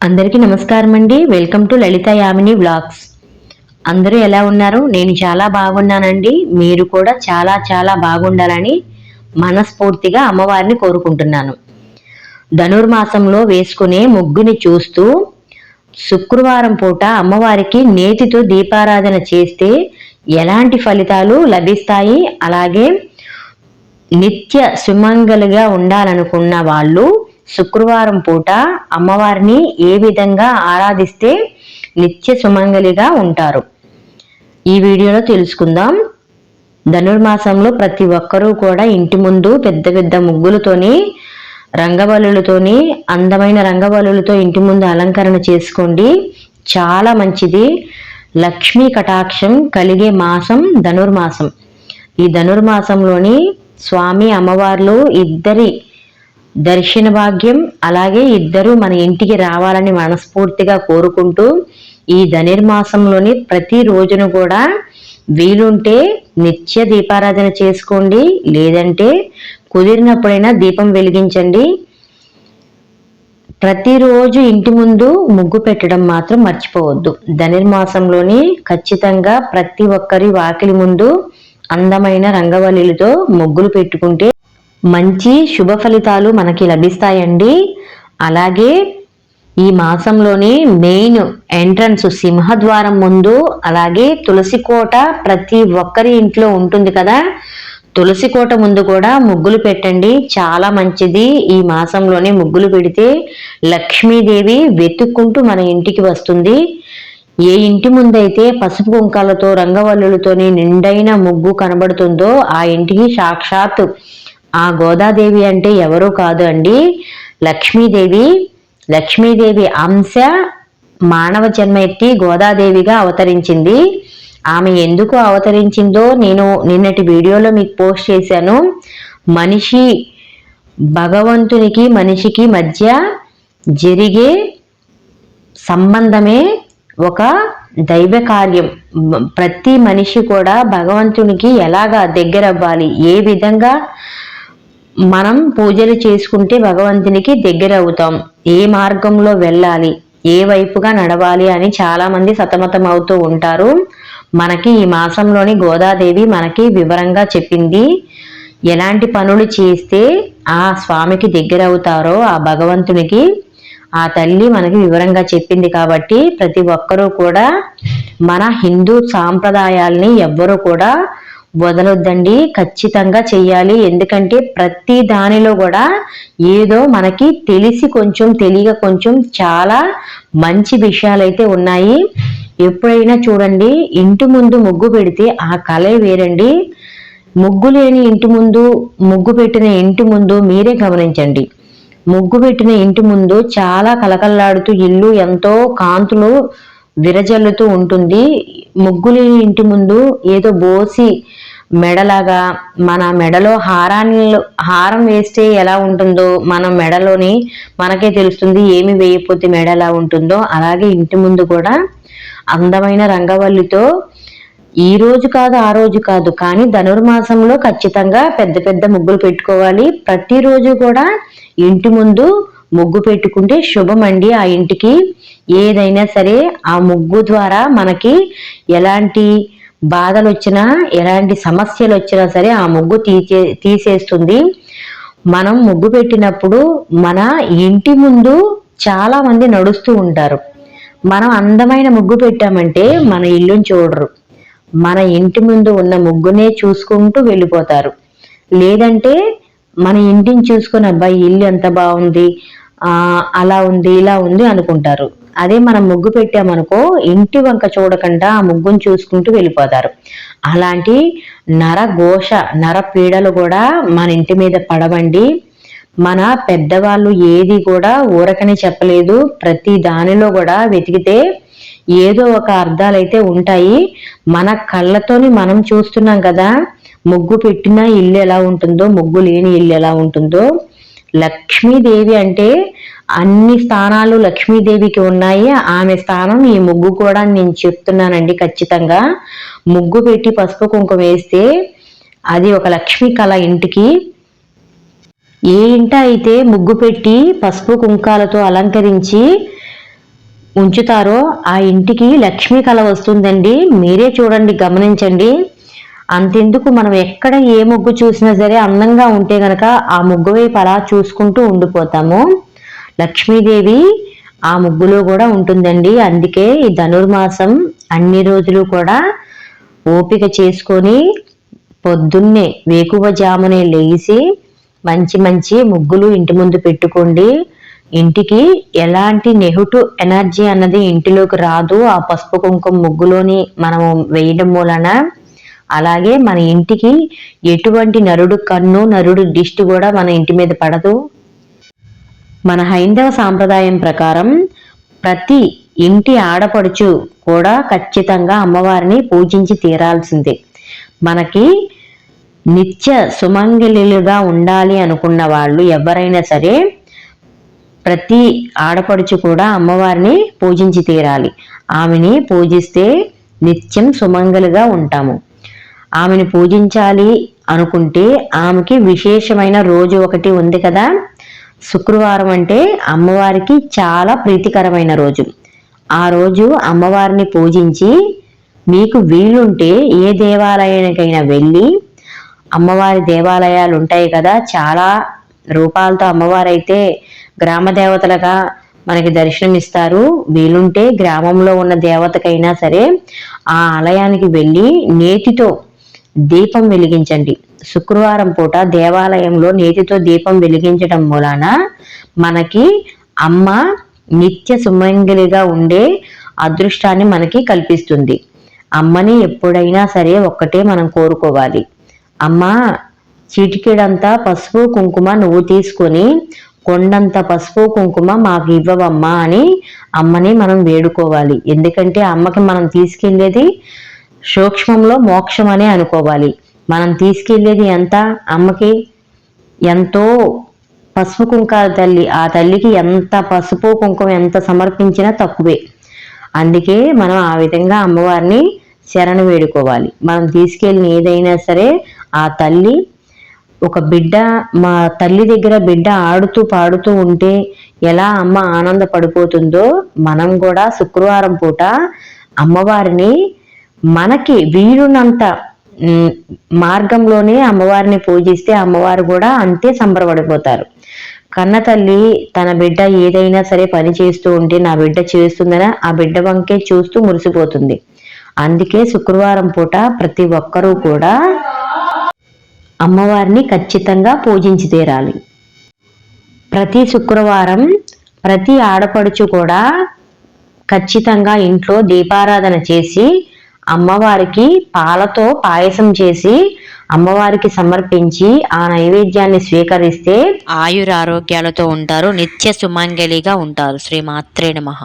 అందరికీ నమస్కారం అండి. Welcome to Lalitha Yamini vlogs. అందరూ ఎలా ఉన్నారు? నేను చాలా బాగున్నానండి. మీరు కూడా చాలా చాలా బాగుండాలని మనస్ఫూర్తిగా అమ్మవారిని కోరుకుంటున్నాను. ధనుర్మాసంలో వేసుకునే ముగ్గుని చూస్తూ శుక్రవారం పూట అమ్మవారికి నేతితో దీపారాధన చేస్తే ఎలాంటి ఫలితాలు లభిస్తాయి? అలాగే నిత్య సుమంగలుగా ఉండాలనుకున్న వాళ్ళు శుక్రవారం పూట అమ్మవారిని ఏ విధంగా ఆరాధిస్తే నిత్య సుమంగలిగా ఉంటారు? ఈ వీడియోలో తెలుసుకుందాం. ధనుర్మాసంలో ప్రతి ఒక్కరూ కూడా ఇంటి ముందు పెద్ద పెద్ద ముగ్గులతోని రంగవల్లులతోని అందమైన రంగవల్లులతో ఇంటి ముందు అలంకరణ చేసుకోండి. చాలా మంచిది. లక్ష్మీ కటాక్షం కలిగే మాసం ధనుర్మాసం. ఈ ధనుర్మాసంలోని స్వామి అమ్మవార్లు ఇద్దరి దర్శన భాగ్యం అలాగే ఇద్దరు మన ఇంటికి రావాలని మనస్ఫూర్తిగా కోరుకుంటూ ఈ ధనుర్మాసంలోని ప్రతి రోజును కూడా వీలుంటే నిత్య దీపారాధన చేసుకోండి లేదంటే కుదిరినప్పుడైనా దీపం వెలిగించండి. ప్రతిరోజు ఇంటి ముందు ముగ్గు పెట్టడం మాత్రం మర్చిపోవద్దు. ధనుర్మాసంలోని ఖచ్చితంగా ప్రతి ఒక్కరి వాకిలి ముందు అందమైన రంగవల్లిలతో ముగ్గులు పెట్టుకుంటే మంచి శుభ ఫలితాలు మనకి లభిస్తాయండి. అలాగే ఈ మాసంలోని మెయిన్ ఎంట్రన్స్ సింహద్వారం ముందు అలాగే తులసి కోట ప్రతి ఒక్కరి ఇంట్లో ఉంటుంది కదా. తులసి కోట ముందు కూడా ముగ్గులు పెట్టండి. చాలా మంచిది ఈ మాసంలోనే ముగ్గులు పెడితే లక్ష్మీదేవి వెతుక్కుంటూ మన ఇంటికి వస్తుంది. ఏ ఇంటి ముందైతే పసుపు కుంకాలతో రంగవల్లులతోని నిండైన ముగ్గు కనబడుతుందో ఆ ఇంటికి సాక్షాత్ ఆ గోదాదేవి అంటే ఎవరూ కాదు అండి. లక్ష్మీదేవి లక్ష్మీదేవి అంశ మానవ జన్మ ఎత్తి గోదాదేవిగా అవతరించింది. ఆమె ఎందుకు అవతరించిందో నేను నిన్నటి వీడియోలో మీకు పోస్ట్ చేశాను. మనిషి భగవంతునికి మనిషికి మధ్య జరిగే సంబంధమే ఒక దైవ కార్యం. ప్రతి మనిషి కూడా భగవంతునికి ఎలాగా దగ్గర అవ్వాలి ఏ విధంగా మనం పూజలు చేసుకుంటే భగవంతునికి దగ్గర అవుతాం. ఏ మార్గంలో వెళ్ళాలి? ఏ వైపుగా నడవాలి అని చాలా మంది సతమతం అవుతూ ఉంటారు. మనకి ఈ మాసంలోని గోదాదేవి మనకి వివరంగా చెప్పింది. ఎలాంటి పనులు చేస్తే ఆ స్వామికి దగ్గర అవుతారో ఆ భగవంతునికి ఆ తల్లి మనకి వివరంగా చెప్పింది కాబట్టి ప్రతి ఒక్కరూ కూడా మన హిందూ సాంప్రదాయాల్ని ఎవ్వరూ కూడా వదలొద్దండి. ఖచ్చితంగా చెయ్యాలి. ఎందుకంటే ప్రతి దానిలో కూడా ఏదో మనకి తెలిసి కొంచెం తెలియక కొంచెం చాలా మంచి విషయాలైతే ఉన్నాయి. ఎప్పుడైనా చూడండి ఇంటి ముందు ముగ్గు పెడితే ఆ కళే వేరండి. ముగ్గు లేని ఇంటి ముందు ముగ్గు పెట్టిన ఇంటి ముందు మీరే గమనించండి. ముగ్గు పెట్టిన ఇంటి ముందు చాలా కలకల్లాడుతూ ఇల్లు ఎంతో కాంతులు విరజల్లుతూ ఉంటుంది. ముగ్గులు ఇంటి ముందు ఏదో బోసి మెడలాగా మన మెడలో హారాన్ని హారం వేస్తే ఎలా ఉంటుందో మన మెడలోని మనకే తెలుస్తుంది ఏమి వేయకపోతే మెడ ఎలా ఉంటుందో. అలాగే ఇంటి ముందు కూడా అందమైన రంగవల్లితో ఈ రోజు కాదు ఆ రోజు కాదు. కానీ ధనుర్మాసంలో ఖచ్చితంగా పెద్ద పెద్ద ముగ్గులు పెట్టుకోవాలి. ప్రతిరోజు కూడా ఇంటి ముందు ముగ్గు పెట్టుకుంటే శుభం అండి ఆ ఇంటికి. ఏదైనా సరే ఆ ముగ్గు ద్వారా మనకి ఎలాంటి బాధలు వచ్చినా ఎలాంటి సమస్యలు వచ్చినా సరే ఆ ముగ్గు తీసే తీసేస్తుంది. మనం ముగ్గు పెట్టినప్పుడు మన ఇంటి ముందు చాలా మంది నడుస్తూ ఉంటారు. మనం అందమైన ముగ్గు పెట్టామంటే మన ఇల్లుని చూడరు. మన ఇంటి ముందు ఉన్న ముగ్గునే చూసుకుంటూ వెళ్ళిపోతారు. లేదంటే మన ఇంటిని చూసుకొని అబ్బాయి ఇల్లు ఎంత బాగుంది. అలా ఉంది ఇలా ఉంది అనుకుంటారు. అదే మనం ముగ్గు పెట్టామనుకో ఇంటి వంక చూడకుండా ఆ ముగ్గును చూసుకుంటూ వెళ్ళిపోతారు. అలాంటి నర నరపీడలు కూడా మన ఇంటి మీద పడవండి. మన పెద్దవాళ్ళు ఏది కూడా ఊరకని చెప్పలేదు. ప్రతి దానిలో కూడా వెతికితే ఏదో ఒక అర్థాలైతే ఉంటాయి. మన కళ్ళతోని మనం చూస్తున్నాం కదా ముగ్గు పెట్టిన ఇల్లు ఎలా ఉంటుందో ముగ్గు లేని ఇల్లు ఎలా ఉంటుందో. లక్ష్మీదేవి అంటే అన్ని స్థానాలు లక్ష్మీదేవికి ఉన్నాయి. ఆమె స్థానం ఈ ముగ్గు కూడా నేను చెప్తున్నానండి ఖచ్చితంగా. ముగ్గు పెట్టి పసుపు కుంకుమ వేస్తే అది ఒక లక్ష్మీ కళ ఇంటికి. ఏ ఇంట అయితే ముగ్గు పెట్టి పసుపు కుంకాలతో అలంకరించి ఉంచుతారో ఆ ఇంటికి లక్ష్మీ కళ వస్తుందండి. మీరే చూడండి గమనించండి. అంతెందుకు మనం ఎక్కడ ఏ ముగ్గు చూసినా సరే అందంగా ఉంటే గనక ఆ ముగ్గు వైపు అలా చూసుకుంటూ ఉండిపోతాము. లక్ష్మీదేవి ఆ ముగ్గులో కూడా ఉంటుందండి. అందుకే ఈ ధనుర్మాసం అన్ని రోజులు కూడా ఓపిక చేసుకొని పొద్దున్నే వేకువజామునే లేచి మంచి మంచి ముగ్గులు ఇంటి ముందు పెట్టుకోండి. ఇంటికి ఎలాంటి నెహుటు ఎనర్జీ అన్నది ఇంటిలోకి రాదు. ఆ పసుపు కుంకుమ ముగ్గులోని మనం వేయడం మూలన అలాగే మన ఇంటికి ఎటువంటి నరుడు కన్ను నరుడు దిష్టి కూడా మన ఇంటి మీద పడదు. మన హైందవ సాంప్రదాయం ప్రకారం ప్రతి ఇంటి ఆడపడుచు కూడా ఖచ్చితంగా అమ్మవారిని పూజించి తీరాల్సిందే. మనకి నిత్య సుమంగళిలుగా ఉండాలి అనుకున్న వాళ్ళు ఎవరైనా సరే ప్రతి ఆడపడుచు కూడా అమ్మవారిని పూజించి తీరాలి. ఆమెని పూజిస్తే నిత్యం సుమంగలిగా ఉంటాము. ఆమెను పూజించాలి అనుకుంటే ఆమెకి విశేషమైన రోజు ఒకటి ఉంది కదా. శుక్రవారం అంటే అమ్మవారికి చాలా ప్రీతికరమైన రోజు. ఆ రోజు అమ్మవారిని పూజించి మీకు వీలుంటే ఏ దేవాలయానికైనా వెళ్ళి అమ్మవారి దేవాలయాలు ఉంటాయి కదా. చాలా రూపాలతో అమ్మవారు అయితే గ్రామ దేవతలుగా మనకి దర్శనం ఇస్తారు వీలుంటే గ్రామంలో ఉన్న దేవతకైనా సరే ఆ ఆలయానికి వెళ్ళి నేతితో దీపం వెలిగించండి. శుక్రవారం పూట దేవాలయంలో నేతితో దీపం వెలిగించడం మూలాన మనకి అమ్మ నిత్య సుమంగిలిగా ఉండే అదృష్టాన్ని మనకి కల్పిస్తుంది. అమ్మని ఎప్పుడైనా సరే ఒక్కటే మనం కోరుకోవాలి. అమ్మ చిటికెడంతా పసుపు కుంకుమ నువ్వు తీసుకొని కొండంత పసుపు కుంకుమ మాకు ఇవ్వవమ్మా అని అమ్మని మనం వేడుకోవాలి. ఎందుకంటే అమ్మకి మనం తీసుకెళ్ళేది సూక్ష్మంలో మోక్షం అనే అనుకోవాలి. మనం తీసుకెళ్ళేది ఎంత? అమ్మకి ఎంతో పసుపు కుంకాల తల్లి. ఆ తల్లికి ఎంత పసుపు కుంకుమ ఎంత సమర్పించినా తక్కువే. అందుకే మనం ఆ విధంగా అమ్మవారిని శరణ వేడుకోవాలి. మనం తీసుకెళ్ళిన ఏదైనా సరే ఆ తల్లి ఒక బిడ్డ మా తల్లి దగ్గర బిడ్డ ఆడుతూ పాడుతూ ఉంటే ఎలా అమ్మ ఆనందపడిపోతుందో మనం కూడా శుక్రవారం పూట అమ్మవారిని మనకి వీరునంత మార్గంలోనే అమ్మవారిని పూజిస్తే అమ్మవారు కూడా అంతే సంబరపడిపోతారు. కన్న తల్లి తన బిడ్డ ఏదైనా సరే పని చేస్తూ ఉంటే నా బిడ్డ చేస్తుందని? ఆ బిడ్డ వంకే చూస్తూ మురిసిపోతుంది. అందుకే శుక్రవారం పూట ప్రతి ఒక్కరూ కూడా అమ్మవారిని ఖచ్చితంగా పూజించి తీరాలి. ప్రతి శుక్రవారం ప్రతి ఆడపడుచు కూడా ఖచ్చితంగా ఇంట్లో దీపారాధన చేసి అమ్మవారికి పాలతో పాయసం చేసి అమ్మవారికి సమర్పించి ఆ నైవేద్యాన్ని స్వీకరిస్తే ఆయురారోగ్యాలతో ఉంటారు నిత్య సుమంగళిగా ఉంటారు. శ్రీమాత్రే నమః.